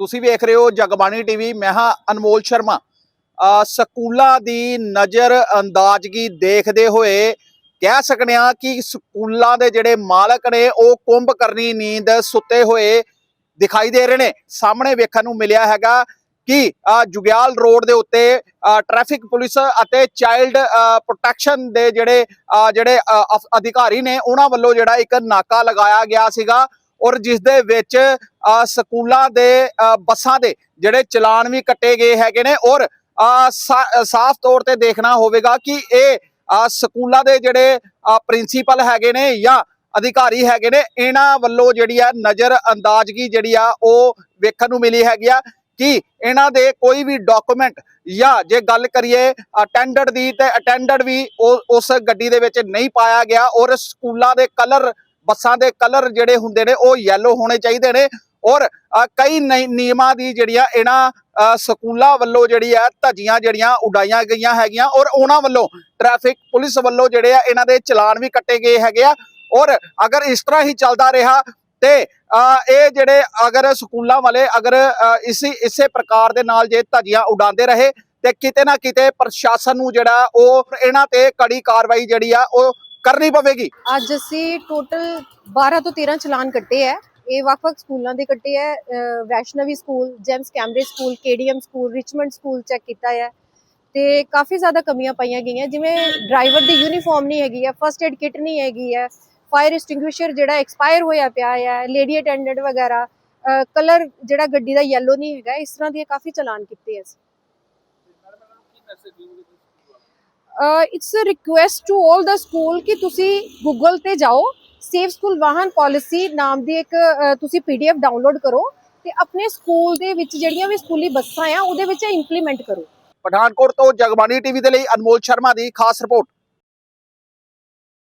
ਤੁਸੀਂ ਵੇਖ ਰਹੇ ਹੋ ਜਗਬਾਣੀ ਟੀਵੀ ਮੈਂ ਹਾਂ ਅਨਮੋਲ ਸ਼ਰਮਾ। ਸਕੂਲਾਂ ਦੀ ਨਜ਼ਰ ਅੰਦਾਜ਼ਗੀ ਦੇਖਦੇ ਹੋਏ ਕਹਿ ਸਕਦੇ ਹਾਂ ਕਿ ਸਕੂਲਾਂ ਦੇ ਜਿਹੜੇ ਮਾਲਕ ਨੇ ਉਹ ਕੁੰਭ ਕਰਨੀ ਨੀਂਦ ਸੁੱਤੇ ਹੋਏ ਦਿਖਾਈ ਦੇ ਰਹੇ ਨੇ। ਸਾਹਮਣੇ ਵੇਖਣ ਨੂੰ ਮਿਲਿਆ ਹੈਗਾ ਕਿ ਜੁਗਿਆਲ ਰੋਡ ਦੇ ਉੱਤੇ ਅ, ਟ੍ਰੈਫਿਕ ਪੁਲਿਸ ਅਤੇ ਚਾਈਲਡ ਪ੍ਰੋਟੈਕਸ਼ਨ ਦੇ ਜਿਹੜੇ ਜਿਹੜੇ ਅਧਿਕਾਰੀ ਨੇ ਉਹਨਾਂ ਵੱਲੋਂ ਜਿਹੜਾ ਇੱਕ ਨਾਕਾ ਲਗਾਇਆ ਗਿਆ ਸੀਗਾ। ਔਰ ਜਿਸ ਦੇ ਵਿੱਚ ਸਕੂਲਾਂ ਦੇ ਬੱਸਾਂ ਦੇ ਜਿਹੜੇ ਚਲਾਨ ਵੀ ਕੱਟੇ ਗਏ ਹੈਗੇ ਨੇ ਔਰ ਸਾ- ਸਾਫ਼ ਤੌਰ ਤੇ ਦੇਖਣਾ ਹੋਵੇਗਾ ਕਿ ਇਹ ਸਕੂਲਾਂ ਦੇ ਜਿਹੜੇ ਪ੍ਰਿੰਸੀਪਲ ਹੈਗੇ ਨੇ ਜਾਂ ਅਧਿਕਾਰੀ ਹੈਗੇ ਨੇ, ਇਹਨਾਂ ਵੱਲੋਂ ਜਿਹੜੀ ਆ ਨਜ਼ਰ ਅੰਦਾਜ਼ਗੀ ਜਿਹੜੀ ਆ ਉਹ ਵੇਖਣ ਨੂੰ ਮਿਲੀ ਹੈਗੀ ਆ ਕਿ ਇਹਨਾਂ ਦੇ ਕੋਈ ਵੀ ਡਾਕੂਮੈਂਟ ਜਾਂ ਜੇ ਗੱਲ ਕਰੀਏ ਅਟੈਂਡੈਂਟ ਦੀ ਤੇ ਅਟੈਂਡੈਂਟ ਵੀ ਉਹ, ਉਸ ਗੱਡੀ ਦੇ ਵਿੱਚ ਨਹੀਂ ਪਾਇਆ ਗਿਆ ਔਰ ਸਕੂਲਾਂ ਦੇ ਕਲਰ ਬੱਸਾਂ ਦੇ ਕਲਰ ਜਿਹੜੇ ਹੁੰਦੇ ਨੇ ਉਹ ਯੈਲੋ ਹੋਣੇ ਚਾਹੀਦੇ ਨੇ ਔਰ ਕਈ ਨਿਯਮਾਂ ਦੀ ਜਿਹੜੀਆਂ ਇਹਨਾਂ ਸਕੂਲਾਂ ਵੱਲੋਂ ਜਿਹੜੀ ਆ ਧੱਜੀਆਂ ਜਿਹੜੀਆਂ ਉਡਾਈਆਂ ਗਈਆਂ ਹੈਗੀਆਂ ਔਰ ਉਹਨਾਂ ਵੱਲੋਂ ਟ੍ਰੈਫਿਕ ਪੁਲਿਸ ਵੱਲੋਂ ਜਿਹੜੇ ਆ ਇਹਨਾਂ ਦੇ ਚਲਾਨ ਵੀ ਕੱਟੇ ਗਏ ਹੈਗੇ ਆ ਔਰ ਅਗਰ ਇਸ ਤਰ੍ਹਾਂ ਹੀ ਚੱਲਦਾ ਰਿਹਾ ਤੇ ਅ, ਇਹ ਜਿਹੜੇ ਅਗਰ ਸਕੂਲਾਂ ਵਾਲੇ ਅਗਰ ਇਸੇ ਇਸੇ ਪ੍ਰਕਾਰ ਦੇ ਨਾਲ ਜੇ ਧੱਜੀਆਂ ਉਡਾਉਂਦੇ ਰਹੇ ਤੇ ਕਿਤੇ ਨਾ ਕਿਤੇ ਪ੍ਰਸ਼ਾਸਨ ਨੂੰ ਜਿਹੜਾ ਉਹ ਇਹਨਾਂ ਤੇ ਕੜੀ ਕਾਰਵਾਈ ਜਿਹੜੀ ਆ ਉਹ ਕਰਨੀ ਪਵੇਗੀ। ਅੱਜ ਅਸੀਂ ਟੋਟਲ 12 ਤੋਂ 13 ਚਲਾਨ ਕੱਟੇ ਹੈ ਇਹ ਵੱਖ-ਵੱਖ ਸਕੂਲਾਂ ਦੇ ਕੱਟੇ ਅਹ Vaishnavi school James Cambridge school KDM school Richmond school check ਕੀਤਾ ਹੈ ਤੇ ਕਾਫੀ ਜ਼ਿਆਦਾ ਕਮੀਆਂ ਪਾਈਆਂ ਗਈਆਂ। ਜਿਵੇਂ ਡਰਾਈਵਰ ਦੀ ਯੂਨੀਫਾਰਮ ਨਹੀਂ ਹੈਗੀ ਹੈ ਫਰਸਟ ਏਡ ਕਿਟ ਨਹੀਂ ਹੈਗੀ ਹੈ ਫਾਇਰ ਐਸਟਿੰਗੁਇਸ਼ਰ ਜਿਹੜਾ ਐਕਸਪਾਇਰ ਹੋਇਆ ਪਿਆ ਹੈ ਲੇਡੀ ਅਟੈਂਡੈਂਟ ਵਗੈਰਾ ਕਲਰ ਜਿਹੜਾ ਗੱਡੀ ਦਾ ਯੈਲੋ ਨਹੀਂ ਹੈਗਾ ਇਸ ਤਰ੍ਹਾਂ ਦੀਆਂ ਕਾਫੀ ਚਲਾਨ ਕੀਤੇ ਅਸੀਂ। ਇਟਸ ਅ ਰਿਕੁਐਸਟ ਟੂ 올 ਦਾ ਸਕੂਲ ਕਿ ਤੁਸੀਂ ਗੂਗਲ ਤੇ ਜਾਓ ਸੇਫ ਸਕੂਲ ਵਾਹਨ ਪਾਲਿਸੀ ਨਾਮ ਦੀ ਇੱਕ ਅ, ਤੁਸੀਂ ਪੀਡੀਐਫ ਡਾਊਨਲੋਡ ਕਰੋ ਤੇ ਆਪਣੇ ਸਕੂਲ ਦੇ ਵਿੱਚ ਜਿਹੜੀਆਂ ਵੀ ਸਕੂਲੀ ਬੱਸਾਂ ਆ ਉਹਦੇ ਵਿੱਚ ਇੰਪਲੀਮੈਂਟ ਕਰੋ। ਪਠਾਨਕੋਟ ਤੋਂ ਜਗਬਾਣੀ ਟੀਵੀ ਦੇ ਲਈ ਅਨਮੋਲ ਸ਼ਰਮਾ ਦੀ ਖਾਸ ਰਿਪੋਰਟ।